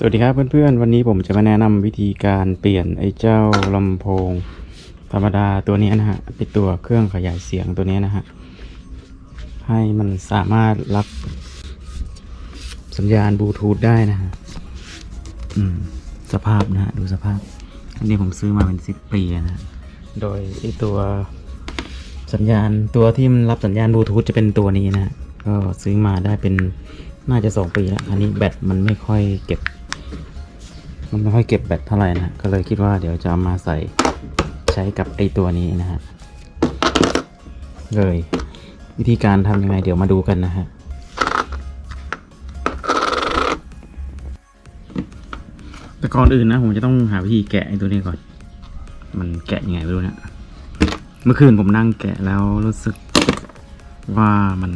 สวัสดีครับเพื่อนๆ วันนี้ผมจะมาแนะนำวิธีการเปลี่ยนไอ้เจ้าลำโพง ธรรมดาตัวนี้นะฮะเป็นตัวเครื่องขยายเสียงตัวนี้นะฮะให้มันสามารถรับสัญญาณบลูทูธได้นะฮะอืมสภาพนะฮะดูสภาพ อันนี้ผมซื้อมาเป็นสิบปีนะฮะโดยไอ้ตัวสัญญาณตัวที่มันรับสัญญาณบลูทูธจะเป็นตัวนี้นะฮะก็ซื้อมาได้เป็นน่าจะสองปีแล้วอันนี้แบตมันไม่ค่อยเก็บ มันไม่ค่อยเก็บแบตเท่าไหร่นะก็เลยคิดว่าเดี๋ยวจะเอามาใส่ใช้กับไอตัวนี้นะฮะเลยวิธีการทำยังไงเดี๋ยวมาดูกันนะฮะแต่ก่อนอื่นนะผมจะต้องหาวิธีแกะไอตัวนี้ก่อน มันแกะยังไงไม่รู้เนะเมื่อคืนผมนั่งแกะแล้วรู้สึกว่ามัน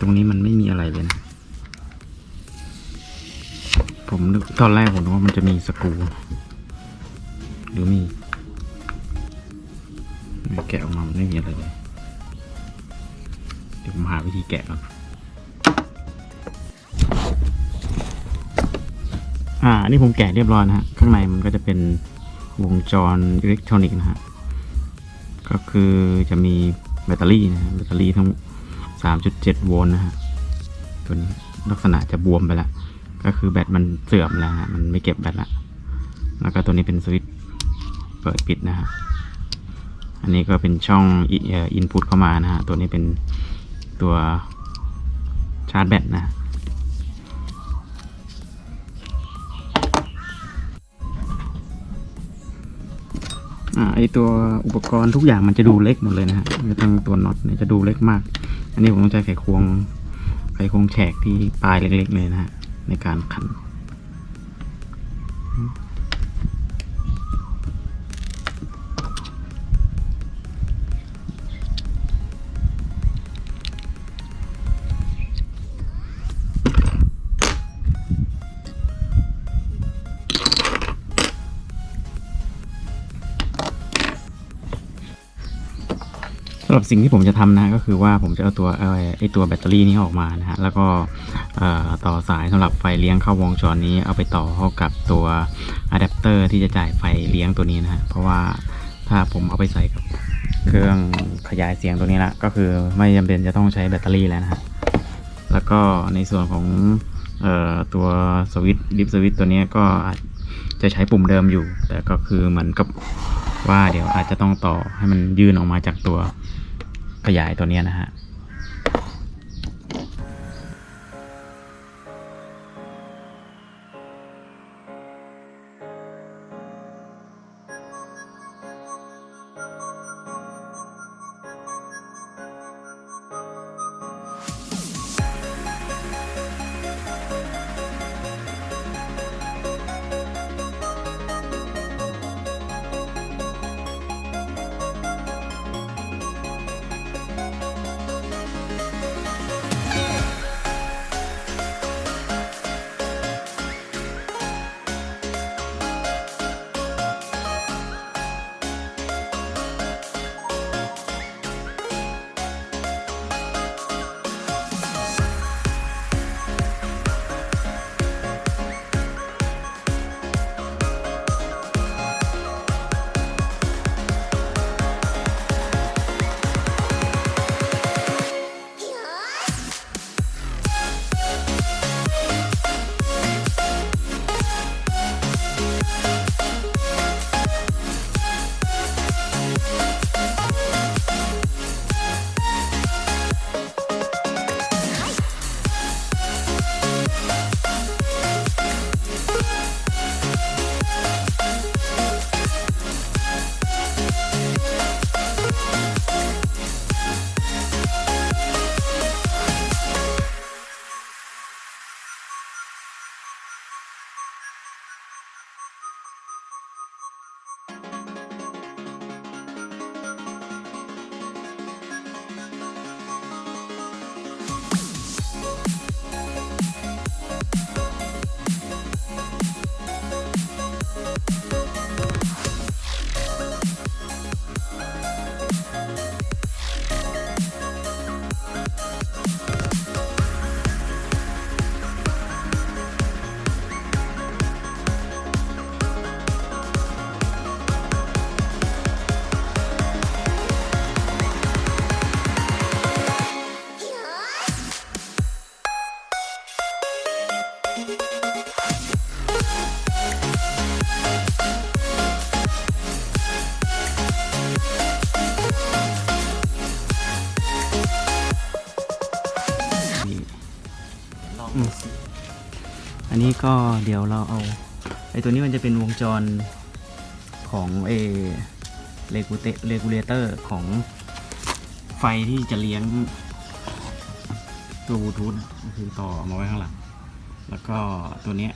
ตรงนี้มันไม่มีอะไรเลยนะ ผมนึกตอนแรกผมนึกว่ามันจะมีสกรูหรือมีแกะออกมามันไม่มีอะไรเลยเดี๋ยวผมหาวิธีแกะก่อนอ่าอันนี่ผมแกะเรียบร้อยนะฮะข้างในมันก็จะเป็นวงจรอิเล็กทรอนิกส์นะฮะก็คือจะมีแบตเตอรี่นะฮะแบตเตอรี่ทั้ง 3.7 โวลต์นะฮะตัวนี้ลักษณะจะบวมไปแล้ว ก็คือแบตมันเสื่อมแล้วฮะมันไม่เก็บแบตละแล้วก็ตัวนี้เป็นสวิตช์เปิดปิดนะฮะอันนี้ก็เป็นช่องอินพุตเข้ามานะฮะตัวนี้เป็นตัวชาร์จแบตนะอ่าไอตัวอุปกรณ์ทุกอย่างมันจะดูเล็กหมดเลยนะฮะทั้งตัวน็อตเนี่ยจะดูเล็กมาก อันนี้ผมต้องใช้ไขควงไขควงแฉกที่ปลายเล็กๆเลยนะฮะ ในการขันำหรับสิ่งที่ผมจะทำนะก็คือว่าผมจะเอาตัวไอตัวแบตเตอรี่นี้ออกมานะฮะแล้วก็ต่อสายสำหรับไฟเลี้ยงเข้าวงจรนี้เอาไปต่อเข้ากับตัวอะแดปเตอร์ที่จะจ่ายไฟเลี้ยงตัวนี้นะฮะเพราะว่าถ้าผมเอาไปใส่กับเครื่องขยายเสียงตัวนี้ละก็คือไม่จำเป็นจะต้องใช้แบตเตอรี่แล้วนะฮะแล้วก็ในส่วนของออตัวสวิตช์ดิฟสวิตช์ตัวนี้ก็อาจจะใช้ปุ่มเดิมอยู่ แต่ก็คือเหมือนกับว่าเดี๋ยวอาจจะต้องต่อให้มันยื่นออกมาจากตัว ขยายตัวนี้นะฮะ ก็เดี๋ยวเราเอาไอตัวนี้มันจะเป็นวงจรของเอเลกูเตเลกูเลเตอร์ของไฟที่จะเลี้ยงตัวบลูทูธคือต่อมาไว้ข้างหลัง แล้วก็ตัวเนี้ย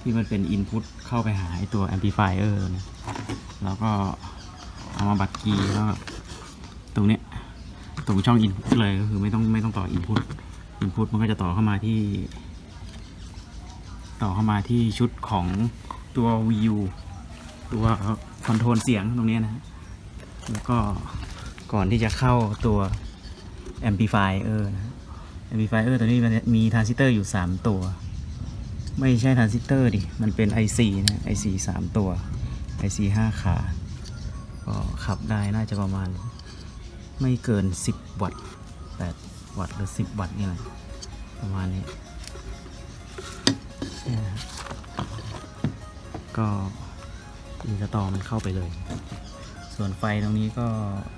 ที่มันเป็นอินพุตเข้าไปหาไอตัวแอมพลิฟายเออร์นะแล้วก็เอามาบัดกีแล้วก็ตรงเนี้ยตรงช่องอินพุตเลยก็คือไม่ต้องไม่ต้องต่ออินพุตอินพุตมันก็จะต่อเข้ามาที่ ต่อเข้ามาที่ชุดของตัว VU ตัวคอนโทรลเสียงตรงนี้นะ แล้วก็ก่อนที่จะเข้าตัว Amplifier นะฮะ Amplifier ตัวนี้มันมีทรานซิสเตอร์อยู่ 3 ตัว ไม่ใช่ทรานซิสเตอร์ดิ มันเป็น IC นะ IC 3 ตัว IC 5 ขา ก็ขับได้น่าจะประมาณไม่เกิน 10 วัตต์8วัตต์หรือ 10 วัตต์นี่แหละประมาณนี้ นี่นะฮะก็อินสตอลมันเข้าไปเลย ส่วนไฟตรงนี้ก็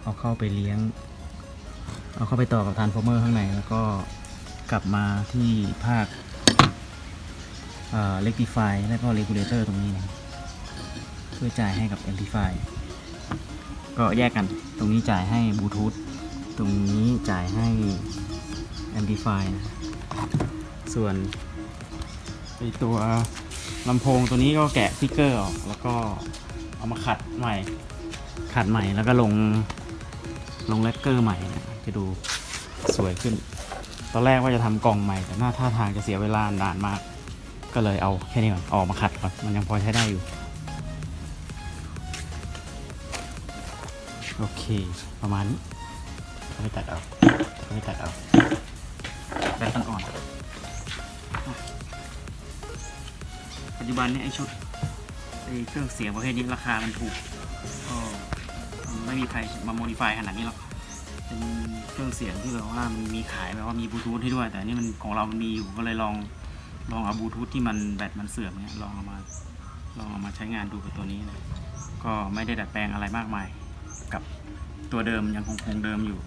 เอาเข้าไปเลี้ยง เอาเข้าไปต่อกับทานฟอร์เมอร์ข้างใน แล้วก็กลับมาที่ภาคเอ่อ rectify แล้วก็ regulator ตรงนี้นะเพื่อจ่ายให้กับ amplify ก็แยกกัน ตรงนี้จ่ายให้บลูทูธ ตรงนี้จ่ายให้ amplify นะ ส่วน ไอตัวลำโพงตัวนี้ก็แกะฟิกเกอร์ออกแล้วก็เอามาขัดใหม่ ขัดใหม่แล้วก็ลงลงแลกเกอร์ใหม่นะจะดูสวยขึ้น ตอนแรกว่าจะทำกล่องใหม่ แต่หน้าท่าทางจะเสียเวลานานมาก ก็เลยเอาแค่นี้ก่อนออกมาขัดก่อนมันยังพอใช้ได้อยู่ โอเค ประมาณนี้ไม่ตัดเอาไม่ตัดเอาแบตมันอ่อน จจุบันนี่ยไอชุดไอเครื่องเสียงประเภทนี้ราคามันถูกก็ไม่มีใครมาโมดิฟายขนาดนี้หรอกเป็นเครื่องเสียงที่แบบว่ามันมีขายแบบว่ามีบลูทูธให้ด้วย แต่นี่มันของเรามันมีอยู่ก็เลยลองลองเอาบลูทูธที่มันแบตมันเสื่อมเนี่ยลองเอามาลองเอามาใช้งานดูกับตัวนี้นะก็ไม่ได้ดัดแปลงอะไรมากมาย กับตัวเดิมยังคงคงเดิมอยู่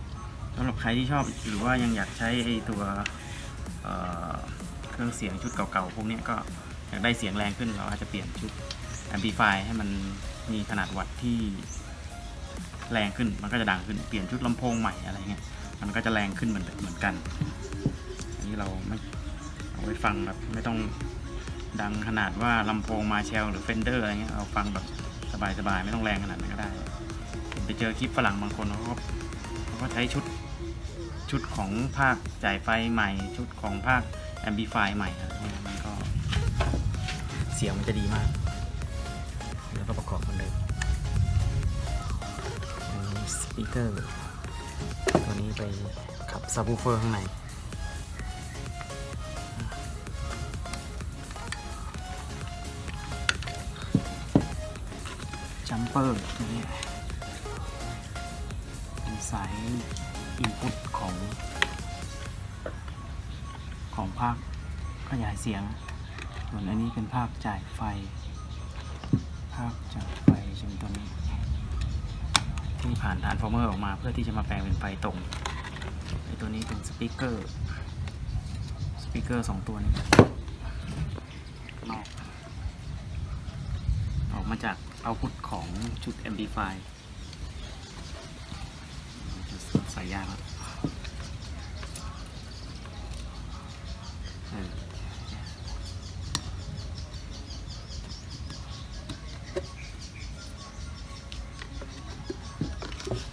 สำหรับใครที่ชอบหรือว่ายังอยากใช้ไอตัวเเครื่องเสียงชุดเก่าๆพวกนี้ก็ อยากได้เสียงแรงขึ้นเราอาจจะเปลี่ยนชุด amplify ให้มันมีขนาดวัตต์ที่แรงขึ้นมันก็จะดังขึ้นเปลี่ยนชุดลำโพงใหม่อะไรเงี้ยมันก็จะแรงขึ้นเหมือนเหมือนกัน อันนี้เราไม่เอาไว้ฟังแบบไม่ต้องดังขนาดว่าลำโพงมาเชลหรือเฟนเดอร์อะไรเงี้ยเราฟังแบบสบายๆไม่ต้องแรงขนาดนั้นก็ได้ไปเจอคลิปฝรั่งบางคนเขาก็เขาก็ใช้ชุดชุดของภาคจ่ายไฟใหม่ ชุดของภาค amplify ใหม่อะไรเงี้ย สียงมันจะดีมาก แล้วก็ประกอบกันเลยสปีกเกอร์ตัวนี้ไปขับซับวูเฟอร์ข้างในจัมเปอร์ตัวนี้เป็นสายอินพุตของ ของภาคขยายเสียง ส่วนอันนี้เป็นภาพจ่ายไฟ ภาพจ่ายไฟจะเป็นตัวนี้ ที่ผ่านทานส์ฟอร์เมอร์ออกมาเพื่อที่จะมาแปลงเป็นไฟตรงไอตัวนี้เป็นสปีกเกอร์สปีกเกอร์สองตัวนี้นอกออกมาจากเอาพุทของชุด Amplify ใส่ยากแล้วเออ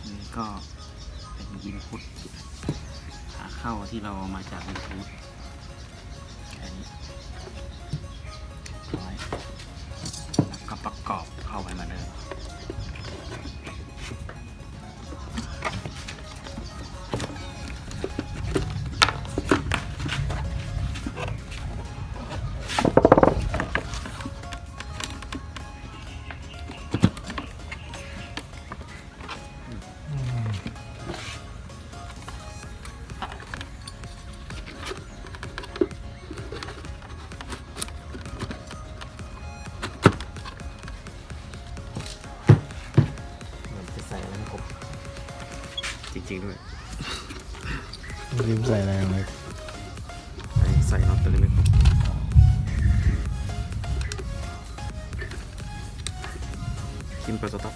นี่ก็เป็นอินพุตขา เข้าที่เราเอามาจากบ ริงๆด้วยลืมใส่อะไรลงเปไอ้ใส่น็อตตัวนี้ไม่ครบคินเปิดสต็อป